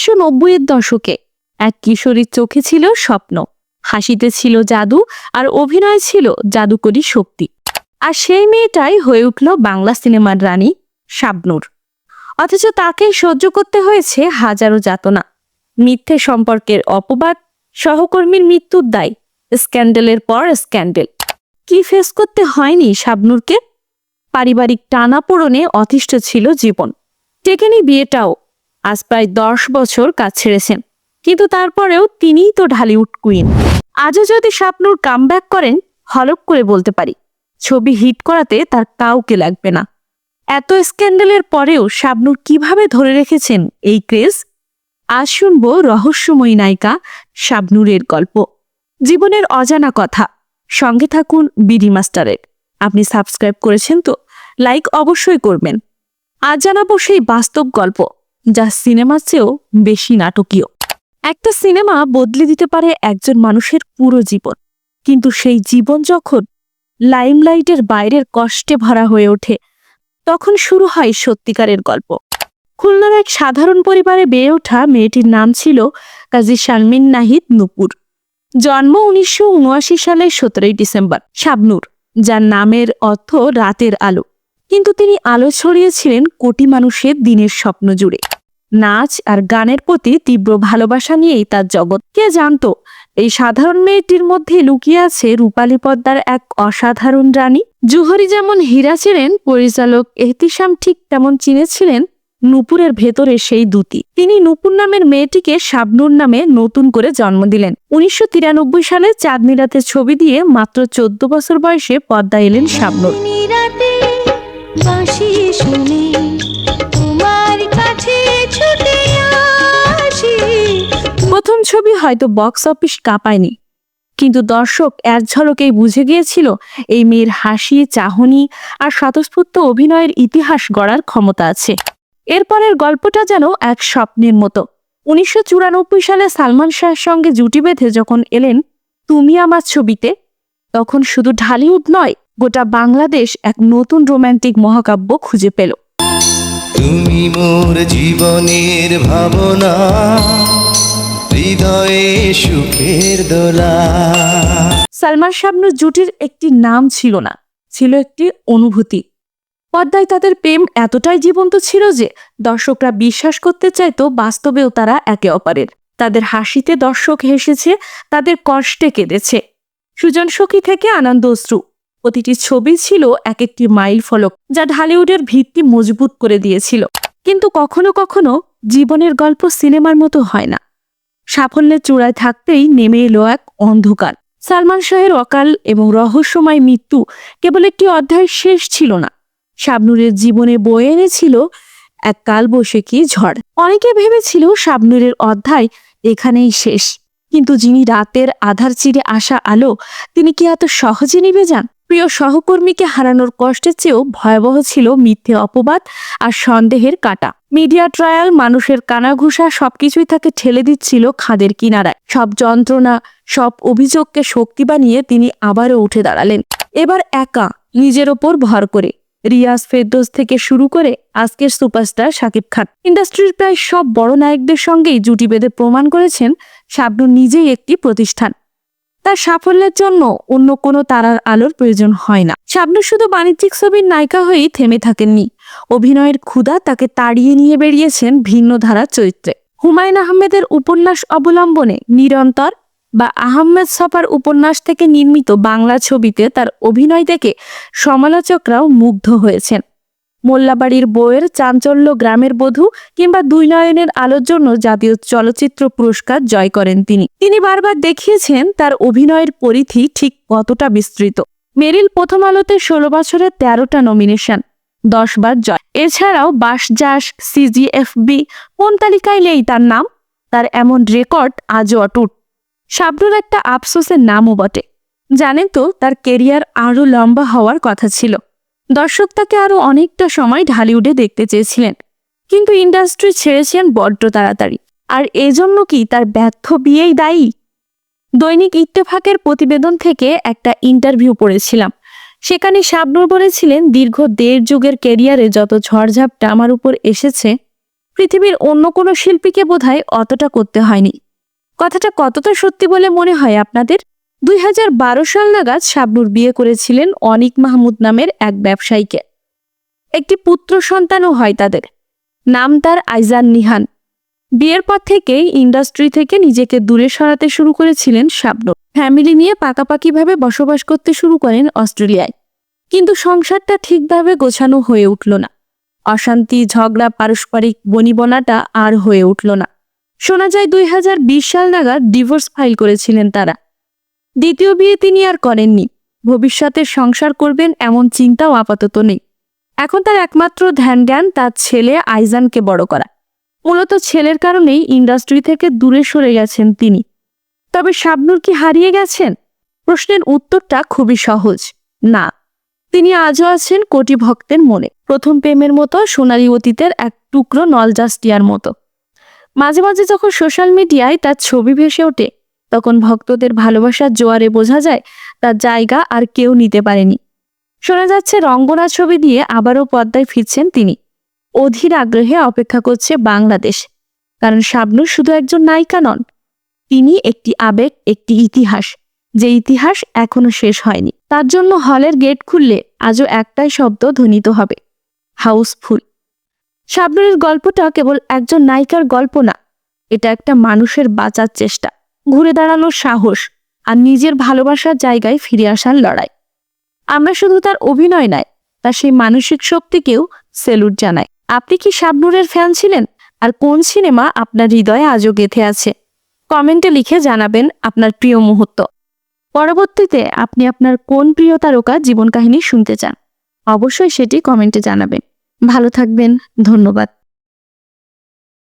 উনিশশো নব্বইয়ের দশকে। এক কিশোরীর চোখে ছিল স্বপ্ন। হাসিতে ছিল জাদু আর অভিনয় ছিল জাদুকরী শক্তি। আর সেই মেয়েটাই হয়ে উঠল বাংলা সিনেমার রানী শাবনূর। অথচ তাকেই সহ্য করতে হয়েছে হাজারো যাতনা। মিথ্যে সম্পর্কের অপবাদ, সহকর্মীর মৃত্যুর দায়, স্ক্যান্ডেলের পর স্ক্যান্ডেল। কি ফেস করতে হয়নি শাবনূরকে? পারিবারিক টানাপোড়নে অতিষ্ঠ ছিল জীবন। টেকেনি বিয়েটাও আজ প্রায় দশ বছর কাজ ছেড়েছেন। কিন্তু তারপরেও তিনিই তো ঢালিউড কুইন। আজও যদি শাবনূর কামব্যাক করেন হলক করে বলতে পারি, ছবি হিট করাতে তার কাউকে লাগবে না। এত স্ক্যান্ডেলের পরেও শাবনূর কীভাবে ধরে রেখেছেন এই ক্রেজ? আজ শুনব রহস্যময়ী নায়িকা শাবনুরের গল্প। জীবনের অজানা কথা। সঙ্গে থাকুন বিডি মাস্টারের। আপনি সাবস্ক্রাইব করেছেন তো? লাইক অবশ্যই করবেন। আজ জানাব সেই বাস্তব গল্প। যা সিনেমার চেয়েও বেশি নাটকীয়। একটা সিনেমা বদলে দিতে পারে একজন মানুষের পুরো জীবন, কিন্তু সেই জীবন যখন লাইমলাইটের বাইরের কষ্টে ভরা হয়ে ওঠে, তখন শুরু হয় সত্যিকারের গল্প। খুলনার এক সাধারণ পরিবারে বেড়ে ওঠা মেয়েটির নাম ছিল কাজী শারমিন নাহিদ নুপুর। জন্ম উনিশশো উনআশি সালের সতেরোই ডিসেম্বর, শাবনূর, যার নামের অর্থ রাতের আলো। কিন্তু তিনি আলো ছড়িয়েছিলেন কোটি মানুষের দিনের স্বপ্ন জুড়ে। নাচ আর গানের প্রতি তীব্র ভালোবাসা নিয়েই তার জগৎ। কে জানতো, এই সাধারণ মেয়েটির মধ্যে লুকিয়ে আছে রূপালী পদ্মার এক অসাধারণ রানী। জুহরি যেমন হীরা ছিলেন, পরিচালক এহতিসাম ঠিক তেমন চিনেছিলেন নূপুরের ভেতরে সেই দুটি। তিনি নূপুর নামের মেয়েটিকে শাবনুর নামে নতুন করে জন্ম দিলেন। উনিশশো তিরানব্বই সালে চাঁদনি রাতের ছবি দিয়ে মাত্র চোদ্দ বছর বয়সে পদ্মা এলেন শাবনুর। রাতে প্রথম ছবি হয়তো বক্স অফিস কাঁপায়নি, কিন্তু দর্শক এক ঝলকেই বুঝে গিয়েছিল এই মেয়ের হাসি, চাহনি আর স্বতঃস্ফূর্ত অভিনয়ের ইতিহাস গড়ার ক্ষমতা আছে। এরপরের গল্পটা যেন এক স্বপ্নের মতো। উনিশশো চুরানব্বই সালে সালমান শাহের সঙ্গে জুটি বেঁধে যখন এলেন, তুমি আমার ছবিতে? তখন শুধু ঢালিউড নয় গোটা বাংলাদেশ এক নতুন রোমান্টিক মহাকাব্য খুঁজে পেল। তুমি মোর জীবনের ভাবনা হৃদয়ে সুখের দোলা। সালমান শাবনুর জুটির একটি নাম ছিল না ছিল একটি অনুভূতি। পর্দায় তাদের প্রেম এতটাই জীবন্ত ছিল যে দর্শকরা বিশ্বাস করতে চাইতো বাস্তবেও তারা একে অপরের। তাদের হাসিতে দর্শক হেসেছে তাদের কষ্টে কেঁদেছে। সুজন সখী থেকে আনন্দ অশ্রু। প্রতিটি ছবি ছিল এক একটি মাইল ফলক, যা ঢালিউডের ভিত্তি মজবুত করে দিয়েছিল। কিন্তু কখনো কখনো জীবনের গল্প সিনেমার মতো হয় না। সাফল্যের চূড়ায় থাকতেই নেমে এলো এক অন্ধকার। সালমান শাহের অকাল এবং রহস্যময় মৃত্যু কেবল একটি অধ্যায়ের শেষ ছিল না। শাবনুরের জীবনে বয়ে এনেছিল এক কালবৈশাখী ঝড়। অনেকে ভেবেছিল শাবনুরের অধ্যায় এখানেই শেষ। কিন্তু যিনি রাতের আধার চিরে আসা আলো, তিনি কি এত সহজে নিভে যান? প্রিয় সহকর্মীকে হারানোর কষ্টের চেয়েও ভয়াবহ ছিল মিথ্যে অপবাদ আর সন্দেহের কাটা। মিডিয়া ট্রায়াল, মানুষের কানাঘুষা, সবকিছুই তাকে ঠেলে দিচ্ছিল খাদের কিনারায়। সব যন্ত্রণা, সব অভিযোগকে শক্তি বানিয়ে তিনি আবারও উঠে দাঁড়ালেন। এবার একা, নিজের ওপর ভর করে। রিয়াজ ফেরদোস থেকে শুরু করে আজকের সুপারস্টার শাকিব খান। ইন্ডাস্ট্রির প্রায় সব বড় নায়কদের সঙ্গেই জুটি বেঁধে প্রমাণ করেছেন শাবনূর নিজেই একটি প্রতিষ্ঠান। তার সাফল্যের জন্য অন্য কোনো তারার আলোর প্রয়োজন হয় না। শাবনূর শুধু বাণিজ্যিক ছবির নায়িকা হয়েই থেমে থাকেননি। অভিনয়ের ক্ষুধা তাকে তাড়িয়ে নিয়ে বেরিয়েছেন ভিন্ন ধারার চরিত্রে। হুমায়ুন আহমেদের উপন্যাস অবলম্বনে নিরন্তর বা আহমেদ সফার উপন্যাস থেকে নির্মিত বাংলা ছবিতে তার অভিনয় দেখে সমালোচকরাও মুগ্ধ হয়েছেন। মোল্লাবাড়ির বইয়ের চাঞ্চল্য গ্রামের বধূ কিংবা দুই নয়নের আলোর জন্য জাতীয় চলচ্চিত্র পুরস্কার জয় করেন তিনি। তিনি বারবার দেখিয়েছেন তার অভিনয়ের পরিধি ঠিক কতটা বিস্তৃত। মেরিল প্রথম আলোতে ষোলো বছরের তেরোটা নমিনেশন, দশ বার জয়। এছাড়াও বাসজাস সিজিএফবি কোন তালিকায় নেই তার নাম? তার এমন রেকর্ড আজও অটুট। শাবনুর একটা আফসোসের নামও বটে। জানেন তো, তার কেরিয়ার আরও লম্বা হওয়ার কথা ছিল। দর্শক তাকে আরও অনেকটা সময় ঢালিউডে দেখতে চেয়েছিলেন। কিন্তু ইন্ডাস্ট্রি ছেড়েছেন বড্ড তাড়াতাড়ি। আর এজন্য কি তার ব্যর্থ বিয়েই দায়ী? দৈনিক ইত্তেফাকের প্রতিবেদন থেকে একটা ইন্টারভিউ পড়েছিলাম। সেখানে শাবনুর বলেছিলেন, দীর্ঘ দেড় যুগের কেরিয়ারে যত ঝড়ঝাপটা আমার উপর এসেছে, পৃথিবীর অন্য কোনো শিল্পীকে বোধহয় অতটা করতে হয়নি। কথাটা কতটা সত্যি বলে মনে হয় আপনাদের? দুই হাজার বারো সাল নাগাদ শাবনুর বিয়ে করেছিলেন অনিক মাহমুদ নামের এক ব্যবসায়ীকে। একটি পুত্র সন্তানও হয় তাদের। নাম তার আইজান নিহান। বিয়ের পর থেকেই ইন্ডাস্ট্রি থেকে নিজেকে দূরে সরাতে শুরু করেছিলেন শাবনুর। ফ্যামিলি নিয়ে পাকাপাকিভাবে বসবাস করতে শুরু করেন অস্ট্রেলিয়ায়। কিন্তু সংসারটা ঠিকভাবে গোছানো হয়ে উঠল না। অশান্তি, ঝগড়া, পারস্পরিক বনিবনাটা আর হয়ে উঠল না। শোনা যায় দুই হাজার বিশ সাল নাগাদ ডিভোর্স ফাইল করেছিলেন তারা। দ্বিতীয় বিয়ে তিনি আর করেননি। ভবিষ্যতে সংসার করবেন এমন চিন্তাও আপাতত নেই। এখন তার একমাত্র ধ্যান জ্ঞান তার ছেলে আইজানকে বড় করা। মূলত ছেলের কারণেই ইন্ডাস্ট্রি থেকে দূরে সরে গেছেন তিনি। তবে শাবনুর কি হারিয়ে গেছেন? প্রশ্নের উত্তরটা খুবই সহজ। না। তিনি আজও আছেন কোটি ভক্তের মনে। প্রথম প্রেমের মতো, সোনালী অতীতের এক টুকরো নলজাস্টিয়ার মতো। মাঝে মাঝে যখন সোশ্যাল মিডিয়ায় তার ছবি ভেসে ওঠে তখন ভক্তদের ভালোবাসার জোয়ারে বোঝা যায় তার জায়গা আর কেউ নিতে পারেনি। শোনা যাচ্ছে রঙ্গনা ছবি দিয়ে আবারও পদ্মায় ফিরছেন তিনি। অধীর আগ্রহে অপেক্ষা করছে বাংলাদেশ, কারণ শাবনুর শুধু একজন নায়িকা নন, তিনি একটি আবেগ, একটি ইতিহাস, যে ইতিহাস এখনও শেষ হয়নি। তার জন্য হলের গেট খুললে আজও একটাই শব্দ ধ্বনিত হবে, হাউসফুল। শাবনুরের গল্পটা কেবল একজন নায়িকার গল্প না, এটা একটা মানুষের বাঁচার চেষ্টা। ঘুরে দাঁড়ানোর সাহস আর নিজের ভালোবাসার জায়গায় ফিরে আসার লড়াই। আমরা শুধু তার অভিনয় নয়, তার সেই মানসিক শক্তিকেও সেলুট জানাই। আপনি কি শাবনুরের ফ্যান ছিলেন? আর কোন সিনেমা আপনার হৃদয়ে আজও গেঁথে আছে? কমেন্টে লিখে জানাবেন আপনার প্রিয় মুহূর্ত। পরবর্তীতে আপনি আপনার কোন প্রিয় তারকা জীবন কাহিনী শুনতে চান? অবশ্যই সেটি কমেন্টে জানাবেন। ভালো থাকবেন, ধন্যবাদ।